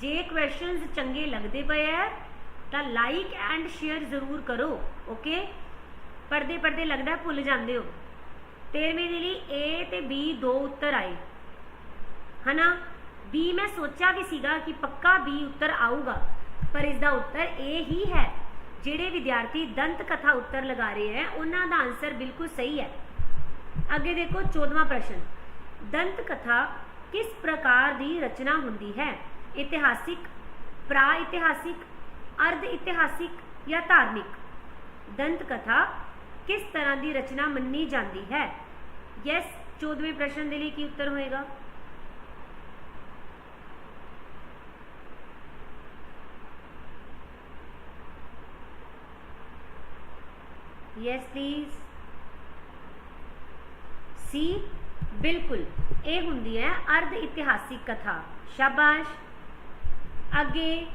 ਜੇ ਕੁਐਸਚਨਸ ਚੰਗੇ ਲੱਗਦੇ ਪਏ ਆ ਤਾਂ ਲਾਈਕ ਐਂਡ ਸ਼ੇਅਰ ਜ਼ਰੂਰ ਕਰੋ ਓਕੇ ਪੜਦੇ ਪੜਦੇ ਲੱਗਦਾ ਭੁੱਲ ਜਾਂਦੇ ਹੋ। 13ਵੇਂ ਦੇ ਲਈ A ਤੇ B ਦੋ ਉੱਤਰ ਆਏ। ਹਨਾ? B ਮੈਂ ਸੋਚਿਆ ਵੀ ਸੀਗਾ ਕਿ ਪੱਕਾ B ਉੱਤਰ ਆਊਗਾ, ਪਰ ਇਸ ਦਾ ਉੱਤਰ A ਹੀ ਹੈ। ਜਿਹੜੇ ਵਿਦਿਆਰਥੀ ਦੰਤ ਕਥਾ ਉੱਤਰ ਲਗਾ ਰਹੇ ਹੈ, ਉਹਨਾਂ ਦਾ ਆਨਸਰ ਬਿਲਕੁਲ ਸਹੀ ਹੈ। ਅੱਗੇ ਦੇਖੋ 14ਵਾਂ ਪ੍ਰਸ਼ਨ। ਦੰਤ ਕਥਾ ਕਿਸ ਪ੍ਰਕਾਰ ਦੀ ਰਚਨਾ ਹੁੰਦੀ ਹੈ? ਇਤਿਹਾਸਿਕ ਪ੍ਰਾ ਇਤਿਹਾਸਿਕ ਅਰਧ ਇਤਿਹਾਸਿਕ ਜਾਂ ਧਾਰਮਿਕ ਦੰਤ ਕਥਾ ਕਿਸ ਤਰ੍ਹਾਂ ਦੀ ਰਚਨਾ ਮੰਨੀ ਜਾਂਦੀ ਹੈ ਯੈਸ 14ਵੇਂ ਪ੍ਰਸ਼ਨ ਦੇ ਲਈ ਕੀ ਉੱਤਰ ਹੋਏਗਾ ਯੈਸ ਪਲੀਜ਼ ਸੀ ਬਿਲਕੁਲ ਇਹ ਹੁੰਦੀ ਹੈ ਅਰਧ ਇਤਿਹਾਸਿਕ ਕਥਾ ਸ਼ਾਬਾਸ਼ ਅੱਗੇ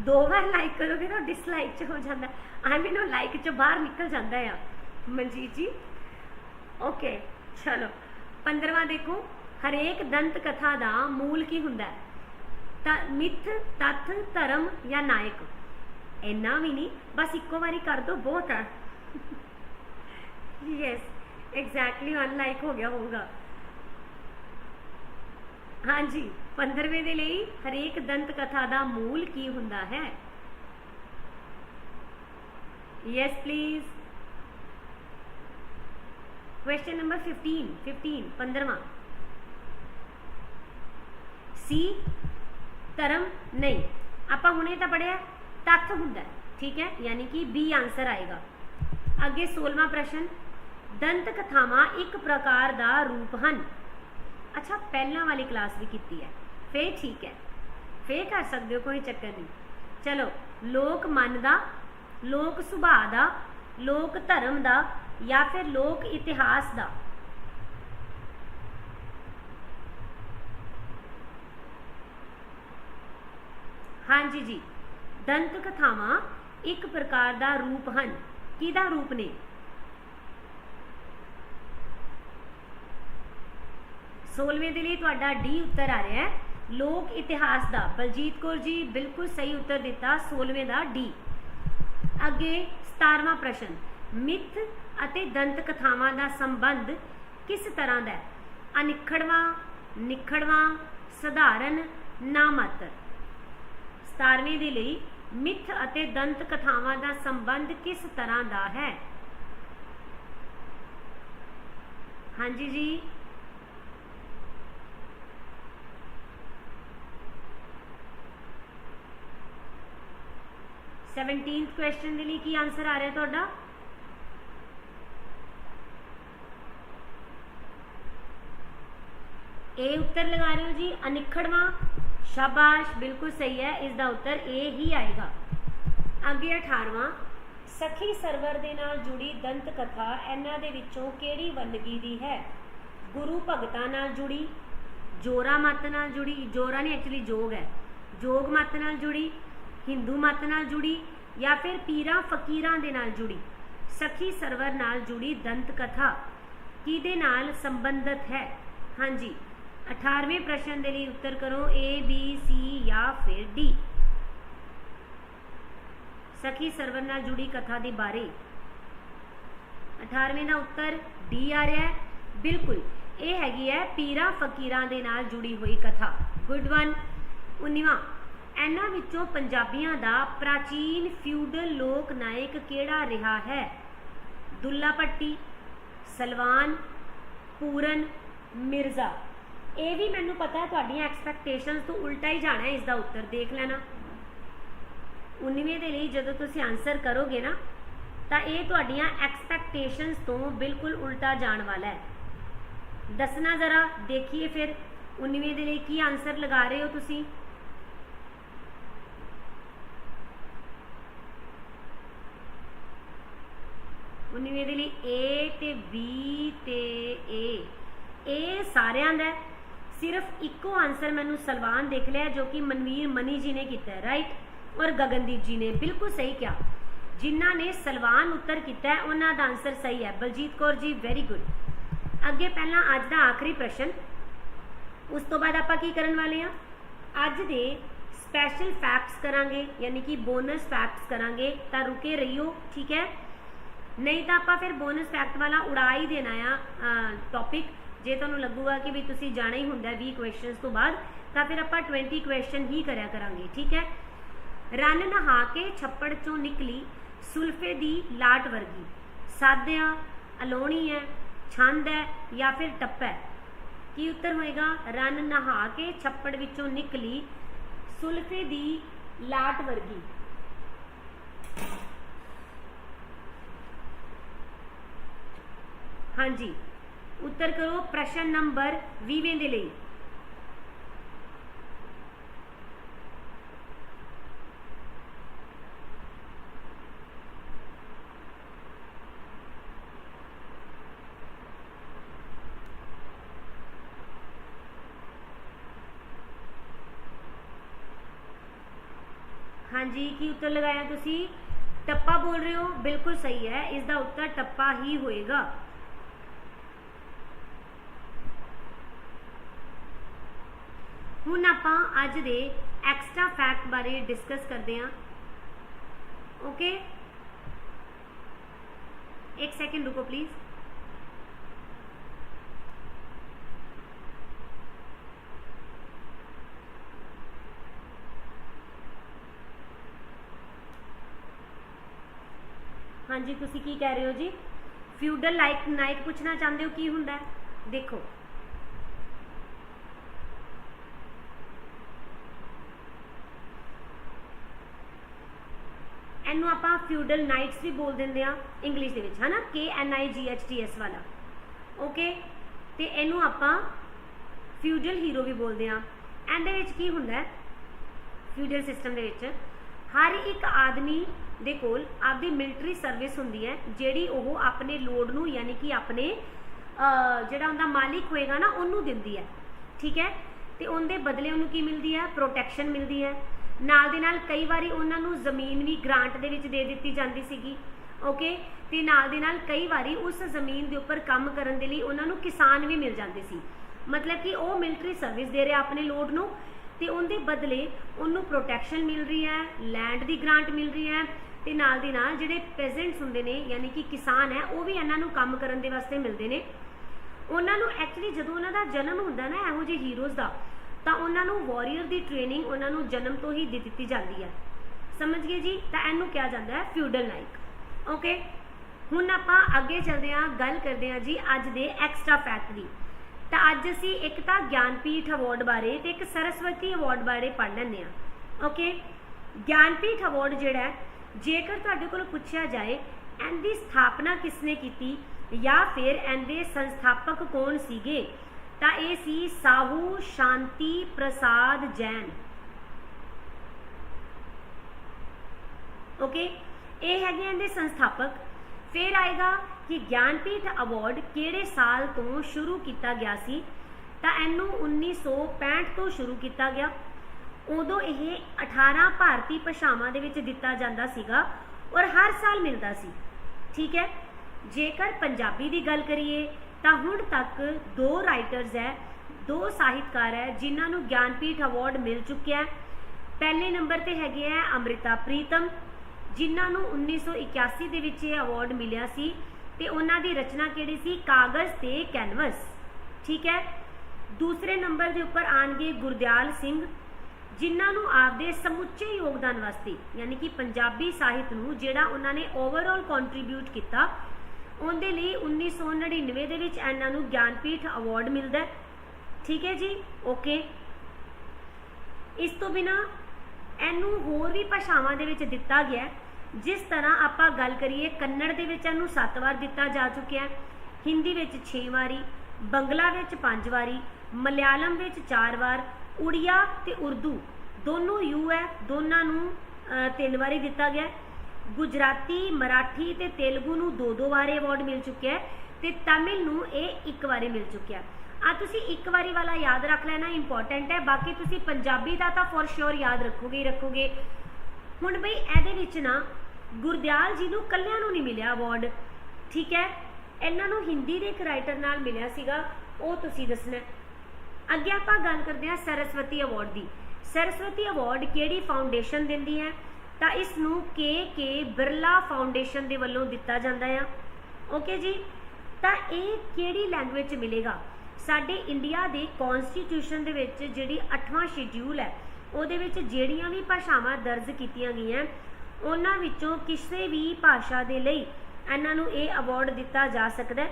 ਦੋ ਵਾਰ ਲਾਈਕ ਕਰੋਗੇ ਤਾਂ ਡਿਸਲਾਈਕ ਚ ਹੋ ਜਾਂਦਾ। ਆਈ ਮੀਨ ਉਹ ਲਾਈਕ ਚ ਬਾਹਰ ਨਿਕਲ ਜਾਂਦਾ ਆ। ਮਨਜੀਤ ਜੀ ਓਕੇ ਚਲੋ। 15ਵਾਂ ਦੇਖੋ, ਹਰੇਕ ਦੰਤ ਕਥਾ ਦਾ ਮੂਲ ਕੀ ਹੁੰਦਾ ਹੈ? ਤਾਂ ਮਿੱਥ, ਤੱਥ, ਧਰਮ ਜਾਂ ਨਾਇਕ? ਇੰਨਾ ਵੀ ਨਹੀਂ, ਬਸ ਇੱਕੋ ਵਾਰੀ ਕਰ ਦੋ, ਬਹੁਤ ਹੈ ਯੈਸ ਐਗਜ਼ੈਕਟਲੀ ਅਨਲਾਈਕ ਹੋ ਗਿਆ ਹੋਊਗਾ। ਹਾਂਜੀ 15ਵੇਂ ਦੇ ਲਈ ਹਰੇਕ ਦੰਤ ਕਥਾ ਦਾ ਮੂਲ ਕੀ ਹੁੰਦਾ ਹੈ? ਯੈਸ ਪਲੀਜ਼ ਕੁਐਸਚਨ ਨੰਬਰ 15 15 15ਵਾਂ ਸੀ, ਧਰਮ ਨਹੀਂ। ਆਪਾਂ ਹੁਣੇ ਤਾਂ ਪੜਿਆ ਤੱਥ ਹੁੰਦਾ ਠੀਕ ਹੈ? ਯਾਨੀ ਕਿ ਬੀ ਆਨਸਰ ਆਏਗਾ। ਅੱਗੇ 16ਵਾਂ ਪ੍ਰਸ਼ਨ, ਦੰਤ ਕਥਾਵਾਂ ਇੱਕ ਪ੍ਰਕਾਰ ਦਾ ਰੂਪ ਹਨ। ਅੱਛਾ, ਪਹਿਲਾਂ ਵਾਲੀ ਕਲਾਸ ਵੀ ਕੀਤੀ ਹੈ। ਫੇਰ ਠੀਕ ਹੈ। ਫੇਰ ਕਰ ਸਕਦੇ ਹੋ, ਕੋਈ ਚੱਕਰ ਨਹੀਂ। ਚਲੋ, ਲੋਕ ਮਨ ਦਾ, ਲੋਕ ਸੁਭਾਅ ਦਾ, ਲੋਕ ਧਰਮ ਦਾ ਜਾਂ ਫਿਰ ਲੋਕ ਇਤਿਹਾਸ ਦਾ। ਹਾਂਜੀ ਜੀ ਦੰਤ ਕਥਾਵਾਂ ਇੱਕ ਪ੍ਰਕਾਰ ਦਾ ਰੂਪ ਹਨ। ਕਿਹਦਾ ਰੂਪ ਨੇ? ਸੋਲਵੇਂ ਦੇ ਲਈ ਤੁਹਾਡਾ ਡੀ ਉੱਤਰ ਆ ਰਿਹਾ ਹੈ। ਲੋਕ ਇਤਿਹਾਸ ਦਾ, ਬਲਜੀਤ ਕੌਰ ਜੀ ਬਿਲਕੁਲ ਸਹੀ ਉੱਤਰ ਦਿੱਤਾ 16ਵੇਂ ਦਾ ਡੀ ਅੱਗੇ 17ਵਾਂ ਪ੍ਰਸ਼ਨ, ਮਿੱਥ ਅਤੇ ਦੰਤ ਕਥਾਵਾਂ ਦਾ ਸੰਬੰਧ ਕਿਸ ਤਰ੍ਹਾਂ ਦਾ ਹੈ? ਅਨਿਖੜਵਾਂ, ਨਿਖੜਵਾਂ, ਸਧਾਰਨ, ਨਾਮਾਤਰ। 17ਵੇਂ ਦੇ ਲਈ ਮਿੱਥ ਅਤੇ ਦੰਤ ਕਥਾਵਾਂ ਦਾ ਸੰਬੰਧ ਕਿਸ ਤਰ੍ਹਾਂ ਦਾ ਹੈ? ਹਾਂਜੀ ਜੀ। ਸੈਵਨਟੀਨਥ ਕੁਐਸਚਨ ਦੇ ਲਈ ਕੀ ਆਨਸਰ ਆ ਰਿਹਾ ਤੁਹਾਡਾ? ਇਹ ਉੱਤਰ ਲਗਾ ਰਹੇ ਹੋ ਜੀ, ਅਨਿਖੜਵਾ, ਸ਼ਾਬਾਸ਼, ਬਿਲਕੁਲ ਸਹੀ ਹੈ, ਇਸ ਦਾ ਉੱਤਰ ਇਹ ਹੀ ਆਏਗਾ। ਅੱਗੇ 18ਵਾਂ ਸਖੀ ਸਰਵਰ ਦੇ ਨਾਲ ਜੁੜੀ ਦੰਤ ਕਥਾ ਇਹਨਾਂ ਦੇ ਵਿੱਚੋਂ ਕਿਹੜੀ ਵੰਨਗੀ ਦੀ ਹੈ? ਗੁਰੂ ਭਗਤਾਂ ਨਾਲ ਜੁੜੀ, ਜੋਰਾ ਮਤ ਨਾਲ ਜੁੜੀ, ਜੋਰਾ ਨਹੀਂ ਐਕਚੁਅਲੀ ਜੋਗ ਹੈ। ਜੋਗ ਮਤ ਨਾਲ ਜੁੜੀ ਹਿੰਦੂ ਮਤ ਨਾਲ ਜੁੜੀ ਜਾਂ ਫਿਰ ਪੀਰਾਂ ਫਕੀਰਾਂ ਦੇ ਨਾਲ ਜੁੜੀ? ਸਖੀ ਸਰਵਰ ਨਾਲ ਜੁੜੀ ਦੰਤ ਕਥਾ ਕਿਹਦੇ ਨਾਲ ਸੰਬੰਧਿਤ ਹੈ? ਹਾਂਜੀ 18ਵੇਂ ਪ੍ਰਸ਼ਨ ਦੇ ਲਈ ਉੱਤਰ ਕਰੋ, A, B, C ਜਾਂ ਫਿਰ D. ਸਖੀ ਸਰਵਰ ਨਾਲ ਜੁੜੀ ਕਥਾ ਦੇ ਬਾਰੇ। 18ਵੇਂ ਦਾ ਉੱਤਰ D ਆ ਰਿਹਾ ਹੈ। ਬਿਲਕੁਲ, ਇਹ ਹੈਗੀ ਹੈ ਪੀਰਾਂ ਫਕੀਰਾਂ ਦੇ ਨਾਲ ਜੁੜੀ ਹੋਈ ਕਥਾ। ਗੁੱਡ ਵਨ 19ਵਾਂ ਇਹਨਾਂ ਵਿੱਚੋਂ ਪੰਜਾਬੀਆਂ ਦਾ ਪ੍ਰਾਚੀਨ ਫਿਊਡਲ ਲੋਕ ਨਾਇਕ ਕਿਹੜਾ ਰਿਹਾ ਹੈ? ਦੁੱਲਾ ਭੱਟੀ ਸਲਵਾਨ, ਪੂਰਨ, ਮਿਰਜ਼ਾ। ਇਹ ਵੀ ਮੈਨੂੰ ਪਤਾ ਹੈ ਤੁਹਾਡੀਆਂ ਐਕਸਪੈਕਟੇਸ਼ਨਸ ਤੋਂ ਉਲਟਾ ਹੀ ਜਾਣਾ ਹੈ ਇਸ ਦਾ ਉੱਤਰ ਦੇਖ ਲੈਣਾ। 19ਵੇਂ ਦੇ ਲਈ ਜਦੋਂ ਤੁਸੀਂ ਆਨਸਰ ਕਰੋਗੇ ਨਾ, ਤਾਂ ਇਹ ਤੁਹਾਡੀਆਂ ਐਕਸਪੈਕਟੇਸ਼ਨਸ ਤੋਂ ਬਿਲਕੁਲ ਉਲਟਾ ਜਾਣ ਵਾਲਾ ਹੈ। ਦੱਸਣਾ ਜ਼ਰਾ, ਦੇਖੀਏ ਫਿਰ। 19ਵੇਂ ਦੇ ਲਈ ਕੀ ਆਨਸਰ ਲਗਾ ਰਹੇ ਹੋ ਤੁਸੀਂ? ਉਨਵੇਂ ਦੇ ਲਈ A ਤੇ B ਤੇ A ਇਹ ਸਾਰਿਆਂ ਦਾ ਸਿਰਫ ਇੱਕੋ ਆਨਸਰ ਮੈਨੂੰ ਸਲਵਾਨ ਦੇਖ ਲਿਆ, ਜੋ ਕਿ ਮਨਵੀਰ ਮਨੀ ਜੀ ਨੇ ਕੀਤਾ ਹੈ ਰਾਈਟ ਔਰ ਗਗਨਦੀਪ ਜੀ ਨੇ ਬਿਲਕੁਲ ਸਹੀ ਕਿਹਾ। ਜਿਨ੍ਹਾਂ ਨੇ ਸਲਵਾਨ ਉੱਤਰ ਕੀਤਾ ਹੈ, ਉਹਨਾਂ ਦਾ ਆਨਸਰ ਸਹੀ ਹੈ। ਬਲਜੀਤ ਕੌਰ ਜੀ ਵੈਰੀ ਗੁੱਡ ਅੱਗੇ ਪਹਿਲਾਂ ਅੱਜ ਦਾ ਆਖਰੀ ਪ੍ਰਸ਼ਨ। ਉਸ ਤੋਂ ਬਾਅਦ ਆਪਾਂ ਕੀ ਕਰਨ ਵਾਲੇ ਆ ਅੱਜ ਦੇ ਸਪੈਸ਼ਲ ਫੈਕਟਸ ਕਰਾਂਗੇ, ਯਾਨੀ ਕਿ ਬੋਨਸ ਫੈਕਟਸ ਕਰਾਂਗੇ, ਤਾਂ ਰੁਕੇ ਰਹੀਓ, ਠੀਕ ਹੈ? ਨਹੀਂ ਤਾਂ ਆਪਾਂ ਫਿਰ ਬੋਨਸ ਫੈਕਟ ਵਾਲਾ ਉਡਾ ਹੀ ਦੇਣਾ ਆ ਟੌਪਿਕ ਜੇ ਤੁਹਾਨੂੰ ਲੱਗੂਗਾ ਕਿ ਵੀ ਤੁਸੀਂ ਜਾਣਾ ਹੀ ਹੁੰਦਾ 20 ਕੁਐਸਚਨਸ ਤੋਂ ਬਾਅਦ, ਤਾਂ ਫਿਰ ਆਪਾਂ 20 ਕੁਐਸਚਨ ਹੀ ਕਰਿਆ ਕਰਾਂਗੇ, ਠੀਕ ਹੈ? ਰਨ ਨਹਾ ਕੇ ਛੱਪੜ ਚੋਂ ਨਿਕਲੀ ਸੁਲਫੇ ਦੀ ਲਾਟ ਵਰਗੀ। ਸਾਧਿਆ ਅਲੋਣੀ ਹੈ, ਛੰਦ ਹੈ ਜਾਂ ਫਿਰ ਟੱਪਾ ਕੀ ਉੱਤਰ ਹੋਏਗਾ? ਰਨ ਨਹਾ ਕੇ ਛੱਪੜ ਵਿੱਚੋਂ ਨਿਕਲੀ ਸੁਲਫੇ ਦੀ ਲਾਟ ਵਰਗੀ। हाँ जी उत्तर करो, प्रश्न नंबर वीवें दे हाँ जी की उत्तर लगाया ਤੁਸੀਂ टप्पा बोल रहे हो? बिल्कुल सही है। इसका उत्तर टप्पा ही होएगा। ਆਪਾਂ ਅੱਜ ਦੇ ਐਕਸਟਰਾ ਫੈਕਟ ਬਾਰੇ ਡਿਸਕਸ ਕਰਦੇ ਹਾਂ। ਓਕੇ ਇੱਕ ਸੈਕਿੰਡ ਰੁਕੋ ਪਲੀਜ਼ ਹਾਂਜੀ, ਤੁਸੀਂ ਕੀ ਕਹਿ ਰਹੇ ਹੋ ਜੀ? ਫਿਊਡਲ ਲਾਈਕ ਨਾਈਟ ਪੁੱਛਣਾ ਚਾਹੁੰਦੇ ਹੋ ਕੀ ਹੁੰਦਾ ਦੇਖੋ ਇਹਨੂੰ ਆਪਾਂ ਫਿਊਡਲ ਨਾਈਟਸ ਵੀ ਬੋਲ ਦਿੰਦੇ ਆ ਇੰਗਲਿਸ਼ ਦੇ ਵਿੱਚ, ਹਨਾ? K N I G H T S ਵਾਲਾ। ਓਕੇ ਤੇ ਇਹਨੂੰ ਆਪਾਂ ਫਿਊਡਲ ਹੀਰੋ ਵੀ ਬੋਲਦੇ ਆ ਇਹਦੇ ਵਿੱਚ ਕੀ ਹੁੰਦਾ ਹੈ? ਫਿਊਡਲ ਸਿਸਟਮ ਦੇ ਵਿੱਚ ਹਰ ਇੱਕ ਆਦਮੀ ਦੇ ਕੋਲ ਆਪਦੀ ਮਿਲਟਰੀ ਸਰਵਿਸ ਹੁੰਦੀ ਹੈ, ਜਿਹੜੀ ਉਹ ਆਪਣੇ ਲੋਡ ਨੂੰ ਯਾਨੀ ਕਿ ਆਪਣੇ ਜਿਹੜਾ ਉਹਦਾ ਮਾਲਿਕ ਹੋਏਗਾ ਨਾ, ਉਹਨੂੰ ਦਿੰਦੀ ਹੈ। ਠੀਕ ਹੈ? ਤੇ ਉਹਦੇ ਬਦਲੇ ਉਹਨੂੰ ਕੀ ਮਿਲਦੀ ਹੈ? ਪ੍ਰੋਟੈਕਸ਼ਨ ਮਿਲਦੀ ਹੈ। ਨਾਲ ਦੇ ਨਾਲ ਕਈ ਵਾਰੀ ਉਹਨਾਂ ਨੂੰ ਜ਼ਮੀਨ ਵੀ ਗ੍ਰਾਂਟ ਦੇ ਵਿੱਚ ਦੇ ਦਿੱਤੀ ਜਾਂਦੀ ਸੀਗੀ ਓਕੇ ਤੇ ਨਾਲ ਦੇ ਨਾਲ ਕਈ ਵਾਰੀ ਉਸ ਜ਼ਮੀਨ ਦੇ ਉੱਪਰ ਕੰਮ ਕਰਨ ਦੇ ਲਈ ਉਹਨਾਂ ਨੂੰ ਕਿਸਾਨ ਵੀ ਮਿਲ ਜਾਂਦੇ ਸੀ। ਮਤਲਬ ਕਿ ਉਹ ਮਿਲਟਰੀ ਸਰਵਿਸ ਦੇ ਰਿਹਾ ਆਪਣੇ ਲੋਡ ਨੂੰ ਤੇ ਉਹਦੇ ਬਦਲੇ ਉਹਨੂੰ ਪ੍ਰੋਟੈਕਸ਼ਨ ਮਿਲ ਰਹੀ ਹੈ ਲੈਂਡ ਦੀ ਗ੍ਰਾਂਟ ਮਿਲ ਰਹੀ ਹੈ ਤੇ ਨਾਲ ਦੀ ਨਾਲ ਜਿਹੜੇ ਪੈਜ਼ੈਂਟਸ ਹੁੰਦੇ ਨੇ, ਯਾਨੀ ਕਿ ਕਿਸਾਨ ਹੈ, ਉਹ ਵੀ ਇਹਨਾਂ ਨੂੰ ਕੰਮ ਕਰਨ ਦੇ ਵਾਸਤੇ ਮਿਲਦੇ ਨੇ। ਉਹਨਾਂ ਨੂੰ ਐਕਚੁਅਲੀ ਜਦੋਂ ਉਹਨਾਂ ਦਾ ਜਨਮ ਹੁੰਦਾ ਨਾ, ਇਹੋ ਜਿਹੇ ਹੀਰੋਜ਼ ਦਾ ਤਾਂ ਉਹਨਾਂ ਨੂੰ ਵਾਰੀਅਰ ਦੀ ਟ੍ਰੇਨਿੰਗ ਉਹਨਾਂ ਨੂੰ ਜਨਮ ਤੋਂ ਹੀ ਦੇ ਦਿੱਤੀ ਜਾਂਦੀ ਹੈ। ਸਮਝ ਗਏ ਜੀ? ਤਾਂ ਇਹਨੂੰ ਕਿਹਾ ਜਾਂਦਾ ਹੈ ਫਿਊਡਲ ਨਾਈਕ ਓਕੇ ਹੁਣ ਆਪਾਂ ਅੱਗੇ ਚੱਲਦੇ ਹਾਂ, ਗੱਲ ਕਰਦੇ ਹਾਂ ਜੀ ਅੱਜ ਦੇ ਐਕਸਟਰਾ ਫੈਕਟ ਦੀ। ਤਾਂ ਅੱਜ ਅਸੀਂ ਇੱਕ ਤਾਂ ਗਿਆਨਪੀਠ ਅਵਾਰਡ ਬਾਰੇ ਤੇ ਇੱਕ ਸਰਸਵਤੀ ਅਵਾਰਡ ਬਾਰੇ ਪੜ੍ਹ ਲੈਂਦੇ ਹਾਂ। ਓਕੇ ਗਿਆਨਪੀਠ ਅਵਾਰਡ ਜਿਹੜਾ ਜੇਕਰ ਤੁਹਾਡੇ ਕੋਲ ਪੁੱਛਿਆ ਜਾਏ, ਇਹਦੀ ਸਥਾਪਨਾ ਕਿਸਨੇ ਕੀਤੀ ਜਾਂ ਫਿਰ ਇਹਦੇ ਸੰਸਥਾਪਕ ਕੌਣ ਸੀਗੇ? ਤਾਂ ਇਹ ਸੀ ਸਾਹੂ ਸ਼ਾਂਤੀ ਪ੍ਰਸਾਦ ਜੈਨ। ਓਕੇ ਇਹ ਹੈਗੇ ਇਹਦੇ ਸੰਸਥਾਪਕ। ਫਿਰ ਆਏਗਾ ਕਿ ਗਿਆਨਪੀਠ ਅਵਾਰਡ ਕਿਹੜੇ ਸਾਲ ਤੋਂ ਸ਼ੁਰੂ ਕੀਤਾ ਗਿਆ ਸੀ? ਤਾਂ ਇਹਨੂੰ 1965 ਤੋਂ ਸ਼ੁਰੂ ਕੀਤਾ ਗਿਆ। ਉਦੋਂ ਇਹ 18 ਭਾਰਤੀ ਭਾਸ਼ਾਵਾਂ ਦੇ ਵਿੱਚ ਦਿੱਤਾ ਜਾਂਦਾ ਸੀਗਾ ਔਰ ਹਰ ਸਾਲ ਮਿਲਦਾ ਸੀ। ਠੀਕ ਹੈ? ਜੇਕਰ ਪੰਜਾਬੀ ਦੀ ਗੱਲ ਕਰੀਏ ਤਾਂ ਹੁਣ ਤੱਕ ਦੋ ਰਾਈਟਰਸ ਹੈ, ਦੋ ਸਾਹਿਤਕਾਰ ਹੈ, ਜਿਨ੍ਹਾਂ ਨੂੰ ਗਿਆਨਪੀਠ ਅਵਾਰਡ ਮਿਲ ਚੁੱਕਿਆ ਹੈ। ਪਹਿਲੇ ਨੰਬਰ ਤੇ ਹੈਗੇ ਹੈ ਅੰਮ੍ਰਿਤਾ ਪ੍ਰੀਤਮ, ਜਿਨ੍ਹਾਂ ਨੂੰ 1981 ਦੇ ਵਿੱਚ ਇਹ ਅਵਾਰਡ ਮਿਲਿਆ ਸੀ ਤੇ ਉਹਨਾਂ ਦੀ ਰਚਨਾ ਕਿਹੜੀ ਸੀ? ਕਾਗਜ਼ ਤੇ ਕੈਨਵਸ। ਠੀਕ ਹੈ? ਦੂਸਰੇ ਨੰਬਰ ਦੇ ਉੱਪਰ ਆਣਗੇ ਗੁਰਦਿਆਲ ਸਿੰਘ, ਜਿਨ੍ਹਾਂ ਨੂੰ ਆਪਦੇ ਸਮੁੱਚੇ ਯੋਗਦਾਨ ਵਾਸਤੇ, ਯਾਨੀ ਕਿ ਪੰਜਾਬੀ ਸਾਹਿਤ ਨੂੰ, ਜਿਹੜਾ ਉਹਨਾਂ ਨੇ ਓਵਰਆਲ ਕੰਟਰੀਬਿਊਟ ਕੀਤਾ ਉਹਦੇ ਲਈ 1999 ਦੇ ਵਿੱਚ ਇਹਨਾਂ ਨੂੰ ਗਿਆਨਪੀਠ ਅਵਾਰਡ ਮਿਲਦਾ ਠੀਕ ਹੈ ਜੀ? ਓਕੇ ਇਸ ਤੋਂ ਬਿਨਾ ਇਹਨੂੰ ਹੋਰ ਵੀ ਭਾਸ਼ਾਵਾਂ ਦੇ ਵਿੱਚ ਦਿੱਤਾ ਗਿਆ ਜਿਸ ਤਰ੍ਹਾਂ ਆਪਾਂ ਗੱਲ ਕਰੀਏ, ਕੰਨੜ ਦੇ ਵਿੱਚ ਇਹਨੂੰ 7 ਵਾਰ ਦਿੱਤਾ ਜਾ ਚੁੱਕਿਆ ਹਿੰਦੀ ਵਿੱਚ 6 ਵਾਰੀ, ਬੰਗਲਾ ਵਿੱਚ 5 ਵਾਰੀ, ਮਲਿਆਲਮ ਵਿੱਚ 4 ਵਾਰ, ਉੜੀਆ ਤੇ ਉਰਦੂ ਦੋਨੋਂ ਯੂ ਹੈ, ਦੋਨਾਂ ਨੂੰ ਤਿੰਨ ਵਾਰੀ ਦਿੱਤਾ ਗਿਆ ਗੁਜਰਾਤੀ, ਮਰਾਠੀ ਤੇ ਤੇਲਗੂ ਨੂੰ ਦੋ ਦੋ ਵਾਰ ਅਵਾਰਡ ਮਿਲ ਚੁੱਕਿਆ ਹੈ ਤੇ ਤਾਮਿਲ ਨੂੰ ਇਹ ਇੱਕ ਵਾਰੀ ਮਿਲ ਚੁੱਕਿਆ ਆ ਤੁਸੀਂ ਇੱਕ ਵਾਰੀ ਵਾਲਾ ਯਾਦ ਰੱਖ ਲੈਣਾ ਇੰਪੋਰਟੈਂਟ ਹੈ। ਬਾਕੀ ਤੁਸੀਂ ਪੰਜਾਬੀ ਦਾ ਤਾਂ ਫੋਰ ਸ਼ੋਰ ਯਾਦ ਰੱਖੋਗੇ ਹੀ ਰੱਖੋਗੇ। ਹੁਣ ਬਈ ਇਹਦੇ ਵਿੱਚ ਨਾ ਗੁਰਦਿਆਲ ਜੀ ਨੂੰ ਕੱਲਿਆਂ ਨੂੰ ਨਹੀਂ ਮਿਲਿਆ ਅਵਾਰਡ ਠੀਕ ਹੈ? ਇਹਨਾਂ ਨੂੰ ਹਿੰਦੀ ਦੇ ਇੱਕ ਰਾਈਟਰ ਨਾਲ ਮਿਲਿਆ ਸੀਗਾ। ਉਹ ਤੁਸੀਂ ਦੱਸਣਾ ਅੱਗੇ ਆਪਾਂ ਗੱਲ ਕਰਦੇ ਹਾਂ ਸਰਸਵਤੀ ਅਵਾਰਡ ਦੀ। ਸਰਸਵਤੀ ਅਵਾਰਡ ਕਿਹੜੀ ਫਾਊਂਡੇਸ਼ਨ ਦਿੰਦੀ ਹੈ? ਤਾਂ ਇਸ ਨੂੰ ਕੇ ਕੇ ਬਿਰਲਾ ਫਾਊਂਡੇਸ਼ਨ ਦੇ ਵੱਲੋਂ ਦਿੱਤਾ ਜਾਂਦਾ ਆ। ਓਕੇ ਜੀ? ਤਾਂ ਇਹ ਕਿਹੜੀ ਲੈਂਗੁਏਜ 'ਚ ਮਿਲੇਗਾ? ਸਾਡੇ ਇੰਡੀਆ ਦੇ ਕਨਸਟੀਟਿਊਸ਼ਨ ਦੇ ਵਿੱਚ ਜਿਹੜੀ 8ਵਾਂ ਸ਼ਡਿਊਲ ਹੈ, ਉਹਦੇ ਵਿੱਚ ਜਿਹੜੀਆਂ ਵੀ ਭਾਸ਼ਾਵਾਂ ਦਰਜ ਕੀਤੀਆਂ ਗਈਆਂ, ਉਹਨਾਂ ਵਿੱਚੋਂ ਕਿਸੇ ਵੀ ਭਾਸ਼ਾ ਦੇ ਲਈ ਇਹਨਾਂ ਨੂੰ ਇਹ ਅਵਾਰਡ ਦਿੱਤਾ ਜਾ ਸਕਦਾ ਹੈ।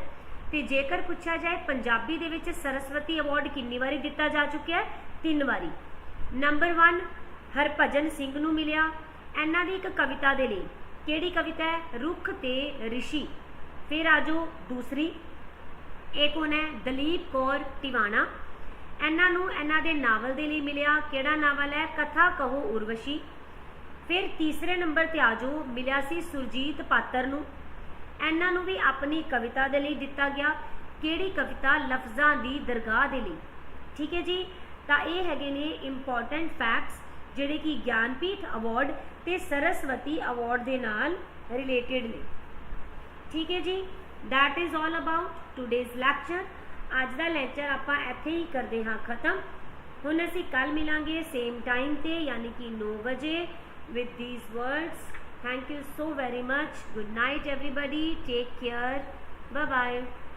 ਤੇ ਜੇਕਰ ਪੁੱਛਿਆ ਜਾਏ, ਪੰਜਾਬੀ ਦੇ ਵਿੱਚ ਸਰਸਵਤੀ ਅਵਾਰਡ ਕਿੰਨੀ ਵਾਰੀ ਦਿੱਤਾ ਜਾ ਚੁੱਕਿਆ ਹੈ? ਤਿੰਨ ਵਾਰੀ। ਨੰਬਰ 1 ਹਰਭਜਨ ਸਿੰਘ ਨੂੰ ਮਿਲਿਆ। ਇਹਨਾਂ ਦੀ ਇੱਕ ਕਵਿਤਾ ਦੇ ਲਈ। ਕਿਹੜੀ ਕਵਿਤਾ ਹੈ? ਰੁੱਖ ਤੇ ਰਿਸ਼ੀ। ਫਿਰ ਆਜੋ ਦੂਸਰੀ। ਇਹ ਕੌਣ ਹੈ? ਦਲੀਪ ਕੌਰ ਟਿਵਾਣਾ। ਇਹਨਾਂ ਨੂੰ ਇਹਨਾਂ ਦੇ ਨਾਵਲ ਦੇ ਲਈ ਮਿਲਿਆ। ਕਿਹੜਾ ਨਾਵਲ ਹੈ? ਕਥਾ ਕਹੋ ਉਰਵਸ਼ੀ। ਫਿਰ ਤੀਸਰੇ ਨੰਬਰ ਤੇ ਆਜੋ ਮਿਲਿਆ ਸੀ ਸੁਰਜੀਤ ਪਾਤਰ ਨੂੰ। ਇਹਨਾਂ ਨੂੰ ਵੀ ਆਪਣੀ ਕਵਿਤਾ ਦੇ ਲਈ ਦਿੱਤਾ ਗਿਆ। ਕਿਹੜੀ ਕਵਿਤਾ? ਲਫ਼ਜ਼ਾਂ ਦੀ ਦਰਗਾਹ ਦੇ ਲਈ। ਠੀਕ ਹੈ ਜੀ? ਤਾਂ ਇਹ ਹੈਗੇ ਨੇ ਇੰਪੋਰਟੈਂਟ ਫੈਕਟਸ ਜਿਹੜੇ ਕਿ ਗਿਆਨਪੀਠ ਅਵਾਰਡ ਤੇ ਸਰਸਵਤੀ ਅਵਾਰਡ ਦੇ ਨਾਲ ਰਿਲੇਟਡ ਨੇ ਠੀਕ ਹੈ ਜੀ that is all about today's lecture ਅੱਜ ਦਾ ਲੈਕਚਰ ਆਪਾਂ ਇੱਥੇ ਹੀ ਕਰਦੇ ਹਾਂ ਖਤਮ ਹੁਣ ਅਸੀਂ ਕੱਲ ਮਿਲਾਂਗੇ ਸੇਮ ਟਾਈਮ ਤੇ ਯਾਨੀ ਕਿ 9 ਵਜੇ with these words. Thank you so very much. Good night, everybody. Take care. Bye bye.